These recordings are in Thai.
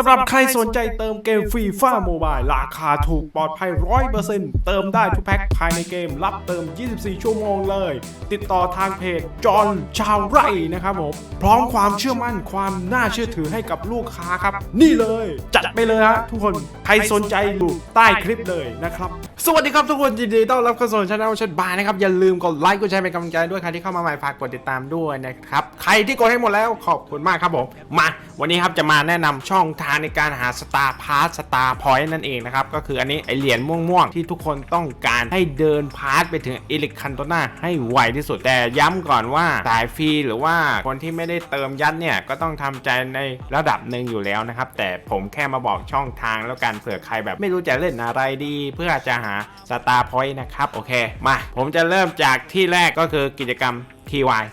สำหรับใครสนใจเติมเกมฟรีฟ้าโมบายราคาถูกปลอดภัย 100%เติมได้ทุกแพ็คภายในเกม รับเติม 24 ชั่วโมงเลย ติดต่อทางเพจจอห์นชาวไร่นะครับผม พร้อมความเชื่อมั่นความน่าเชื่อถือให้กับลูกค้าครับ นี่เลย จัดไปเลยฮะทุกคนใครสนใจอยู่ใต้คลิปเลยนะครับสวัสดีครับทุกคนยินดีต้อนรับเข้าสู่ช่องชัดบายนะครับอย่าลืมกดไลค์กดแชร์เป็นกำลังใจด้วยใครที่เข้ามาใหม่ฝากกดติดตามด้วยนะครับใครที่กดให้หมดแล้วขอบคุณมากครับผมมา วันนี้ครับจะมาแนะนำช่องทาในการหาสตาร์พาร์สตาร์พอยต์นั่นเองนะครับ ก็คืออันนี้ไอเหรียญม่วงๆ ที่ทุกคนต้องการให้เดินพาร์ทไปถึงอิเล็กคันโตนาให้ไวที่สุดแต่ย้ำก่อนว่าสายฟรีหรือว่าคนที่ไม่ได้เติมยัดเนี่ย ก็ต้องทำใจในระดับหนึ่งอยู่แล้วนะครับ แต่ผมแค่มาบอกช่องทางแล้วกันเผื่อใครแบบไม่รู้จะเล่นอะไรดี เพื่อจะหาสตาร์พอยต์นะครับ โอเค มา ผมจะเริ่มจากที่แรกก็คือกิจกรรม TY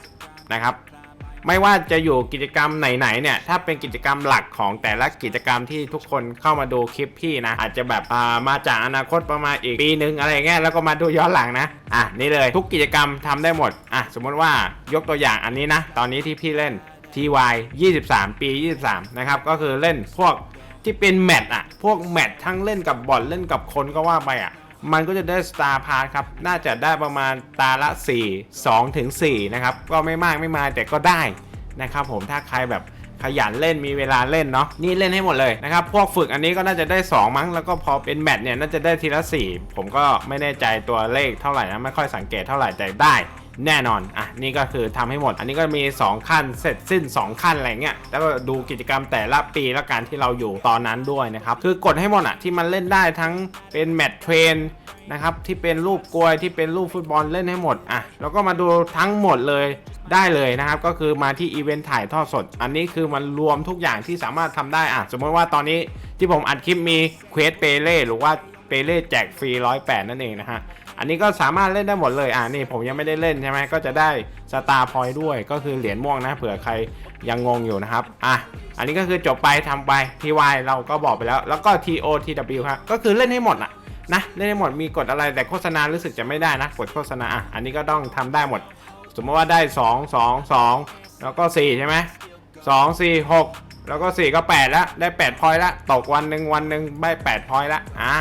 นะครับ ไม่ว่าจะอยู่กิจกรรมไหนๆเนี่ยถ้าเป็นกิจกรรมหลักของแต่ละกิจกรรมที่ทุกคนเข้ามาดูคลิปพี่นะ อาจจะแบบอ่ามาจากอนาคตประมาณอีกปีหนึ่งอะไรเงี้ยแล้วก็มาดูย้อนหลังนะอะนี่เลยทุกกิจกรรมทำได้หมดอะสมมติว่ายกตัวอย่างอันนี้นะ ตอนนี้ที่พี่เล่น TY 23 ปี 23 นะครับ ก็คือเล่นพวกที่เป็นแมตช์อะ พวกแมตช์ทั้งเล่นกับบอลเล่นกับคนก็ว่าไปอะ มันก็จะได้สตาร์พาร์ครับ น่าจะได้ประมาณตาละ 4 2ถึง4นะครับ ก็ไม่มากไม่มาแต่ก็ได้นะครับผมถ้าใครแบบขยันเล่นมีเวลาเล่นเนาะนี่เล่นให้หมดเลยนะครับ พวกฝึกอันนี้ก็น่าจะได้ 2 มั้ง แล้วก็พอเป็นแมตช์เนี่ยน่าจะได้ทีละ 4 ผมก็ไม่แน่ใจตัวเลขเท่าไหร่นะไม่ค่อยสังเกตเท่าไหร่แต่ได้ แน่นอน อะ นี่ก็คือทำให้หมด อันนี้ก็มี 2 ขั้น เสร็จสิ้น 2 ขั้นอะไรเงี้ย แล้วก็ดูกิจกรรมแต่ละปีและการที่เราอยู่ตอนนั้นด้วยนะครับ คือกดให้หมดอะที่มันเล่นได้ทั้งเป็นแมตช์เทรนนะครับที่เป็นรูปกลวยที่เป็นรูปฟุตบอลเล่นให้หมดอะแล้วก็มาดูทั้งหมดเลยได้เลยนะครับ ก็คือมาที่อีเวนต์ถ่ายทอดสด อันนี้คือมันรวมทุกอย่างที่สามารถทำได้อะสมมติว่าตอนนี้ที่ผมอัดคลิปมีเควสเปเล่หรือว่าเปเล่แจกฟรี108นั่นเองนะฮะ อันนี้ก็สามารถเล่นได้หมดเลยอ่านี่ผมยังไม่ได้เล่นใช่ไหมก็จะได้สตาร์พอยด้วยก็คือเหรียญม่วงนะเผื่อใครยังงงอยู่นะครับอะอันนี้ก็คือจบไปทำไป TY เราก็บอกไปแล้ว แล้วก็ TO TW ครับก็คือเล่นให้หมดอะนะเล่นให้หมดมีกดอะไรแต่โฆษณารู้สึกจะไม่ได้นะกดโฆษณาอะอันนี้ก็ต้องทำได้หมด สมมติว่าได้ 2 2 2 แล้วก็ 4 ใช่ไหม2 4 6แล้วก็ 4 ก็ 8 แล้ว ได้8พอยต์ละตกวันหนึ่งวันหนึ่งได้8พอยต์ละอ่า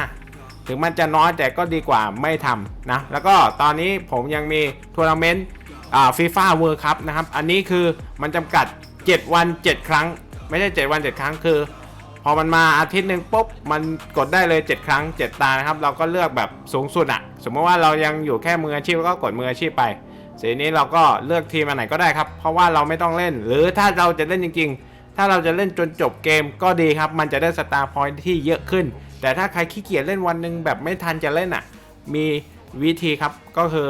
ถึงมันจะน้อยแต่ก็ดีกว่าไม่ทำนะ แล้วก็ตอนนี้ผมยังมีทัวร์นาเมนต์ฟีฟ่าเวิร์คัพนะครับ อันนี้คือมันจำกัด 7 วัน 7 ครั้ง ไม่ใช่ 7 วัน 7 ครั้งคือ พอมันมาอาทิตย์หนึ่งปุ๊บ มันกดได้เลย 7 ครั้ง 7 ตานะครับ เราก็เลือกแบบสูงสุดอะสมมติว่าเรายังอยู่แค่มืออาชีพก็กดมืออาชีพไปสีนี้เราก็เลือกทีมอันไหนก็ได้ครับ เพราะว่าเราไม่ต้องเล่น หรือถ้าเราจะเล่นจริง ๆ ถ้าเราจะเล่นจนจบเกมก็ดีครับ มันจะได้สตาร์พอยที่เยอะขึ้น แต่ถ้าใครขี้เกียจเล่นวันหนึ่งแบบไม่ทันจะเล่นอะ มีวิธีครับก็คือ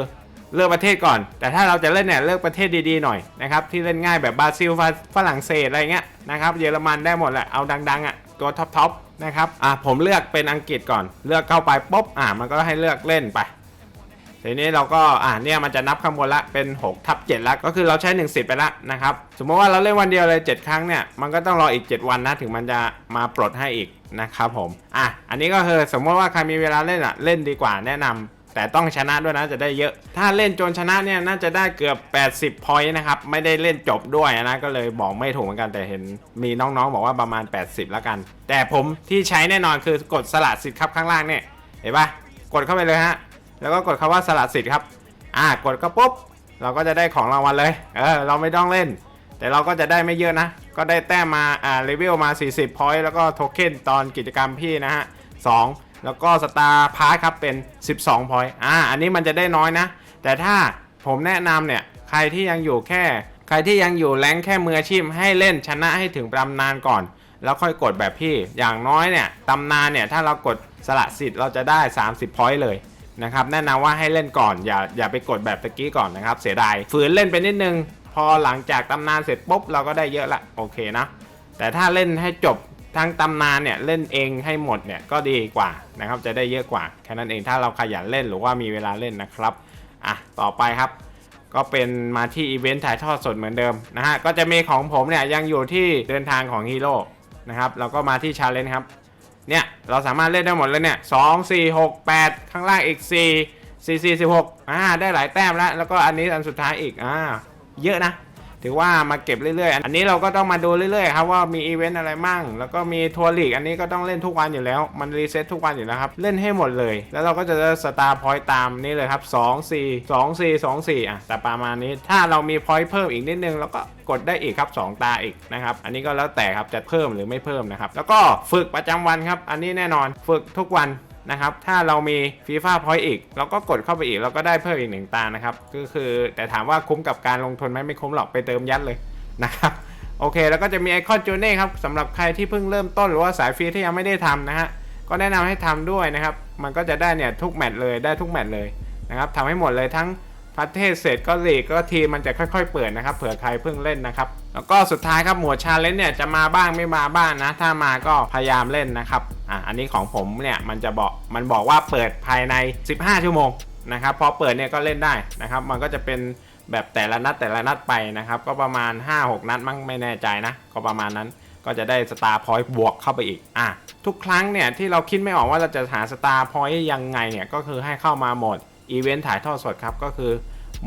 เลือกประเทศก่อน แต่ถ้าเราจะเล่นเนี่ยเลือกประเทศดีๆหน่อยนะครับที่เล่นง่ายแบบบราซิลฝรั่งเศสอะไรเงี้ยนะครับเยอรมันได้หมดแหละเอาดังๆอะตัวท็อปๆนะครับอะผมเลือกเป็นอังกฤษก่อน เลือกเข้าไปปุ๊บอะมันก็ให้เลือกเล่นไปทีนี้เราก็อ่าเนี่ยมันจะนับข้างบนละเป็น6ทับ7ล้วก็คือเราใช้1สิบไปละนะครับ สมมติว่าเราเล่นวันเดียวเลย 7 ครั้งเนี่ยมันก็ต้องรออีก 7 วันนะถึงมันจะมาปลดให้อีก นะครับผม อะ อันนี้ก็คือสมมติว่าใครมีเวลาเล่นอะ เล่นดีกว่าแนะนำแต่ต้องชนะด้วยนะจะได้เยอะ ถ้าเล่นจนชนะเนี่ยน่าจะได้เกือบ 80 พอยต์นะครับ ไม่ได้เล่นจบด้วยนะ ก็เลยบอกไม่ถูกเหมือนกันแต่เห็นมีน้องๆ บอกว่าประมาณ 80 แล้วกัน แต่ผมที่ใช้แน่นอนคือกดสละสิทธิ์ครับข้างล่างเนี่ย เห็นปะกดเข้าไปเลยฮะ แล้วก็กดคำว่าสละสิทธิ์ครับ อ่ากดก็ปุ๊บ เราก็จะได้ของรางวัลเลย เออ เราไม่ต้องเล่น แต่เราก็จะได้ไม่เยอะนะ ก็ได้แต้มมาอ่าเลเวลมา 40 พอยต์แล้วก็โทเค็นตอนกิจกรรมพี่นะฮะ2แล้วก็สตาร์พาร์ครับเป็น 12 พอยต์อ่าอันนี้มันจะได้น้อยนะ แต่ถ้าผมแนะนำเนี่ย ใครที่ยังอยู่แค่ ใครที่ยังอยู่แรงค์แค่มืออาชีพให้เล่นชนะให้ถึงตำนานก่อน แล้วค่อยกดแบบพี่อย่างน้อยเนี่ยตำนานเนี่ยถ้าเรากดสละสิทธิ์เราจะได้ 30 พอยต์เลยนะครับแนะนำว่าให้เล่นก่อนอย่าอย่าไปกดแบบตะกี้ก่อนนะครับเสียดายฝืนเล่นไปนิดนึง พอหลังจากตำนานเสร็จปุ๊บเราก็ได้เยอะละโอเคนะแต่ถ้าเล่นให้จบทั้งตำนานเนี่ยเล่นเองให้หมดเนี่ยก็ดีกว่านะครับจะได้เยอะกว่าแค่นั้นเองถ้าเราขยันเล่นหรือว่ามีเวลาเล่นนะครับอะต่อไปครับ ก็เป็นมาที่อีเวนต์ถ่ายทอดสดเหมือนเดิมนะฮะก็จะมีของผมเนี่ยยังอยู่ที่เดินทางของฮีโร่นะครับเราก็มาที่ชาเลนจ์ครับเนี่ยเราสามารถเล่นได้หมดเลยเนี่ยสองสี่หกแปดข้างล่างอีกสี่สี่สี่สิบหกอ่าได้หลายแต้มแล้วแล้วก็อันนี้อันสุดท้ายอีกอ่า เยอะนะ ถือว่ามาเก็บเรื่อยๆ อันนี้เราก็ต้องมาดูเรื่อยๆครับว่ามีอีเวนต์อะไรมั่ง แล้วก็มีทัวร์ลีกอันนี้ก็ต้องเล่นทุกวันอยู่แล้ว มันรีเซ็ตทุกวันอยู่แล้วครับ เล่นให้หมดเลย แล้วเราก็จะได้สตาร์พอยต์ตามนี่เลยครับ 2 4 2 4 2 4อะ แต่ประมาณนี้ ถ้าเรามีพอยต์เพิ่มอีกนิดนึงเราก็กดได้อีกครับ 2 ตาอีกนะครับ อันนี้ก็แล้วแต่ครับ จะเพิ่มหรือไม่เพิ่มนะครับ แล้วก็ฝึกประจำวันครับ อันนี้แน่นอน ฝึกทุกวัน นะครับ ถ้าเรามีฟีฟ่าพอยต์อีก เราก็กดเข้าไปอีก เราก็ได้เพิ่มอีกหนึ่งตานะครับ ก็คือแต่ถามว่าคุ้มกับการลงทุนไหมไม่คุ้มหรอกไปเติมยัดเลยนะครับโอเค แล้วก็จะมีไอคอนจูเน่ครับสำหรับใครที่เพิ่งเริ่มต้นหรือว่าสายฟรีที่ยังไม่ได้ทำนะฮะก็แนะนำให้ทำด้วยนะครับ มันก็จะได้เนี่ยทุกแมตช์เลยได้ทุกแมตช์เลยนะครับทำให้หมดเลยทั้งประเทศเสร็จก็ลีกก็ทีมมันจะค่อยๆ เปิดนะครับ เผื่อใครเพิ่งเล่นนะครับ แล้วก็สุดท้ายครับหมวดชาเลนจ์เนี่ยจะมาบ้างไม่มาบ้างนะ ถ้ามาก็พยายามเล่นนะครับอะอันนี้ของผมเนี่ยมันจะบอกมันบอกว่าเปิดภายใน 15 ชั่วโมงนะครับพอเปิดเนี่ยก็เล่นได้นะครับ มันก็จะเป็นแบบแต่ละนัดแต่ละนัดไปนะครับ ก็ประมาณ 5-6 นัดมั้งไม่แน่ใจนะ ก็ประมาณนั้นก็จะได้สตาร์พอยต์บวกเข้าไปอีกอะทุกครั้งเนี่ยที่เราคิดไม่ออกว่าเราจะหาสตาร์พอยต์ยังไงเนี่ยก็คือให้เข้ามาโหมดอีเวนต์ถ่ายทอดสดครับก็คือ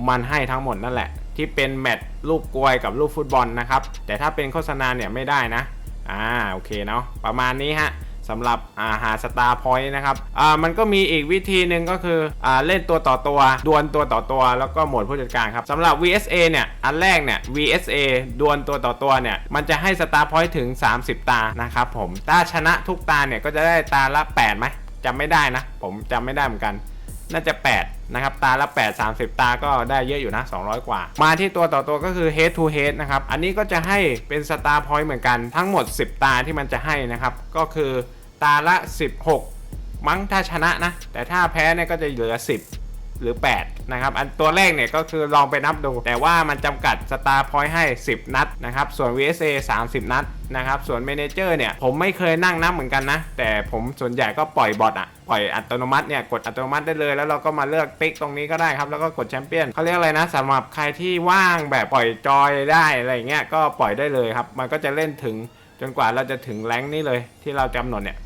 มันให้ทั้งหมดนั่นแหละ ที่เป็นแมตช์ลูกกลวยกับลูกฟุตบอลนะครับ แต่ถ้าเป็นโฆษณาเนี่ยไม่ได้นะ อ่าโอเคเนาะประมาณนี้ฮะสำหรับาหาสตาร์พอยต์นะครับอ่ามันก็มีอีกวิธีหนึ่งก็คืออ่าเล่นตัวต่อตัวดวลตัวต่อตัว แล้วก็โหมดผู้จัดการครับสำหรับ VSA เนี่ย อันแรกเนี่ย VSA ดวลตัวต่อตัวเนี่ย มันจะให้สตาร์พอยต์ถึง 30 ตานะครับผมถ้าชนะทุกตาเนี่ยก็จะได้ตาละ8ไหมจำไม่ได้นะ ผมจำไม่ได้เหมือนกัน น่าจะ 8 นะครับ ตาละ 8 30 ตาก็ได้เยอะอยู่นะ 200 กว่า มาที่ตัวต่อตัวก็คือ head to head นะครับ อันนี้ก็จะให้เป็นสตาร์พอยต์เหมือนกันทั้งหมด 10 ตาที่มันจะให้นะครับ ก็คือตาละ 16 มั้งถ้าชนะนะ แต่ถ้าแพ้เนี่ยก็จะเหลือ 10 หรือ 8 นะครับ อันตัวแรกเนี่ยก็คือลองไปนับดู แต่ว่ามันจำกัดสตาร์พอยต์ให้ 10 นัดนะครับ ส่วน VSA 30 นัดนะครับ ส่วนเมนเจอร์เนี่ย ผมไม่เคยนั่งนับเหมือนกันนะ แต่ผมส่วนใหญ่ก็ปล่อยบอทอะปล่อยอัตโนมัติเนี่ย กดอัตโนมัติได้เลย แล้วเราก็มาเลือกติ๊กตรงนี้ก็ได้ครับ แล้วก็กดแชมเปี้ยนเขาเรียกอะไรนะสำหรับใครที่ว่างแบบปล่อยจอยได้อะไรเงี้ยก็ปล่อยได้เลยครับ มันก็จะเล่นถึงจนกว่าเราจะถึงแรงนี้เลยที่เรากำหนดเนี่ย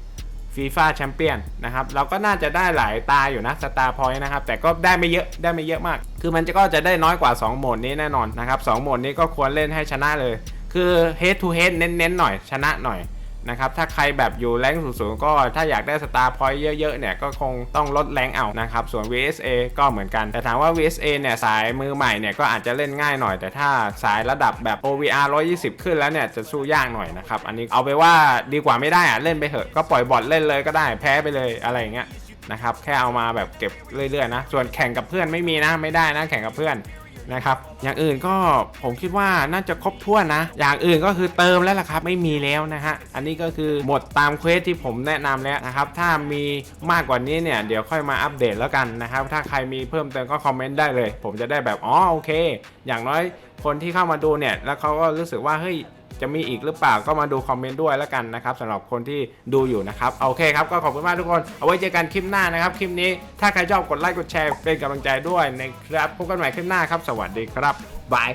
ฟีฟ่าแชมเปี้ยนนะครับเราก็น่าจะได้หลายตาอยู่นะสตาร์พอยต์นะครับ แต่ก็ได้ไม่เยอะได้ไม่เยอะมาก คือมันจะก็จะได้น้อยกว่า 2 โหมดนี้แน่นอนนะครับสโหมดนี้ก็ควรเล่นให้ชนะเลย คือ head to head เน้นๆหน่อยชนะหน่อย นะครับถ้าใครแบบอยู่แรงสูงๆก็ถ้าอยากได้สตาร์พอยต์เยอะๆเนี่ยก็คงต้องลดแรงเอานะครับส่วน VSA ก็เหมือนกัน แต่ถามว่า VSA เนี่ยสายมือใหม่เนี่ยก็อาจจะเล่นง่ายหน่อย แต่ถ้าสายระดับแบบ OVR 120 ขึ้นแล้วเนี่ยจะสู้ยากหน่อยนะครับอันนี้เอาไปว่าดีกว่าไม่ได้อะเล่นไปเถอะก็ปล่อยบอทเล่นเลยก็ได้แพ้ไปเลยอะไรอย่างเงี้ยนะครับแค่เอามาแบบเก็บเรื่อยๆนะส่วนแข่งกับเพื่อนไม่มีนะไม่ได้นะแข่งกับเพื่อน นะครับ อย่างอื่นก็ผมคิดว่าน่าจะครบถ้วนนะ อย่างอื่นก็คือเติมแล้วล่ะครับ ไม่มีแล้วนะฮะ อันนี้ก็คือหมดตามเควสที่ผมแนะนำแล้วนะครับ ถ้ามีมากกว่านี้เนี่ย เดี๋ยวค่อยมาอัปเดตแล้วกันนะครับ ถ้าใครมีเพิ่มเติมก็คอมเมนต์ได้เลย ผมจะได้แบบ อ๋อ โอเค อย่างน้อยคนที่เข้ามาดูเนี่ย แล้วเขาก็รู้สึกว่า เฮ้ย จะมีอีกหรือเปล่าก็มาดูคอมเมนต์ด้วยแล้วกันนะครับสำหรับคนที่ดูอยู่นะครับโอเคครับก็ขอบคุณมากทุกคนเอาไว้เจอกันคลิปหน้านะครับคลิปนี้ถ้าใครชอบกดไลค์กดแชร์เป็นกำลังใจด้วยนะครับพบกันใหม่คลิปหน้าครับ สวัสดีครับบาย